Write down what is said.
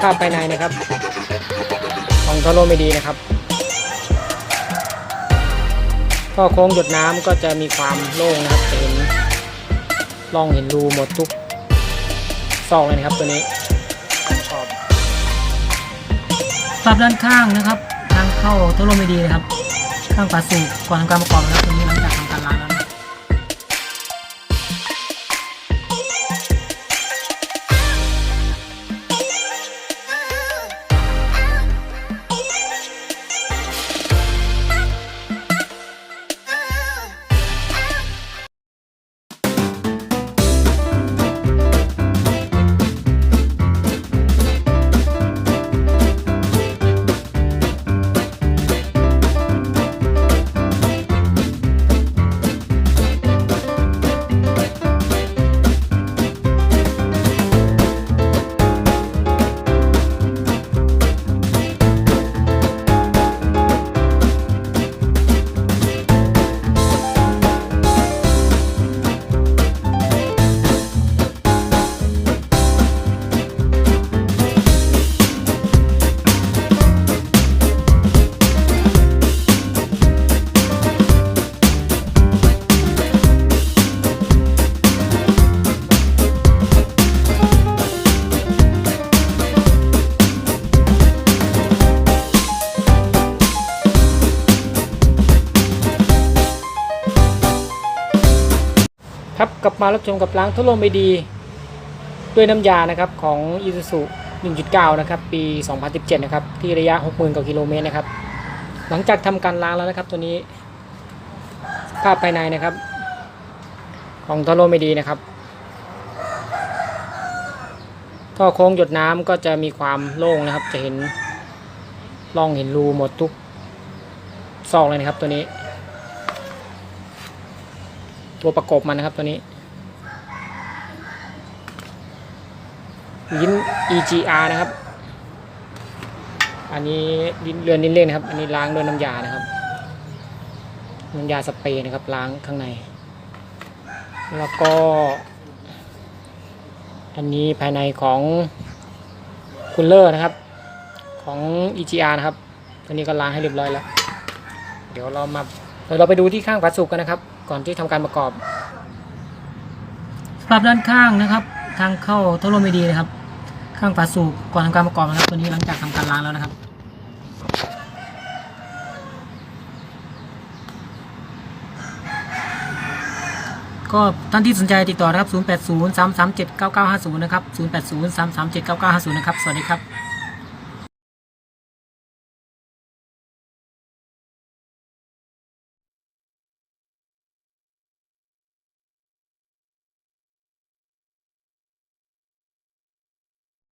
ภาพภายในนะครับ ของทอโลไม่ดีนะครับ ก็โค้งหยดน้ำก็จะมีความโล่งนะครับเห็นร่องเห็นรูหมดทุกซอกเลยนะครับตัวนี้ชอบปรับด้านข้างนะครับ ทางเข้าทอโลไม่ดีนะครับ ข้างฝาสูบก่อนทำการประกอบนะครับตัวนี้ ครับกลับมารับชมกับล้างทดลองไม่ดี ด้วยน้ำยานะครับของ i s u z u 1.9 นะครับ ปี 2017 นะครับ ที่ระยะ 60,000กว่ากิโลเมตรนะครับ หลังจากทำการล้างแล้วนะครับ ตัวนี้ภาพภายในนะครับ ของทอโลไม่ดีนะครับท่อโค้งหยดน้ำก็จะมีความโล่งนะครับ จะเห็นร่องเห็นรูหมดทุกซอกเลยนะครับตัวนี้ ตัวประกบมันนะครับตัวนี้ลิ้น EGR นะครับ อันนี้เรือนลิ้นเล่นนะครับ อันนี้ล้างด้วยน้ำยานะครับ น้ำยาสเปรย์นะครับล้างข้างใน แล้วก็ อันนี้ภายในของคูลเลอร์นะครับ ของ EGR นะครับ อันนี้ก็ล้างให้เรียบร้อยแล้ว เดี๋ยวเรามาเดี๋ยวเราไปดูที่ข้างฝาสูบกันนะครับ ก่อนที่ทำการประกอบปรับด้านข้างนะครับ ทางเข้าทะลุไม่ดีนะครับ ข้างฝาสูบก่อนทำการประกอบนะครับ ตัวนี้หลังจากทำการล้างแล้วนะครับก็ท่านที่สนใจติดต่อนะครับ 0803379950 นะครับ 0803379950 นะครับ สวัสดีครับ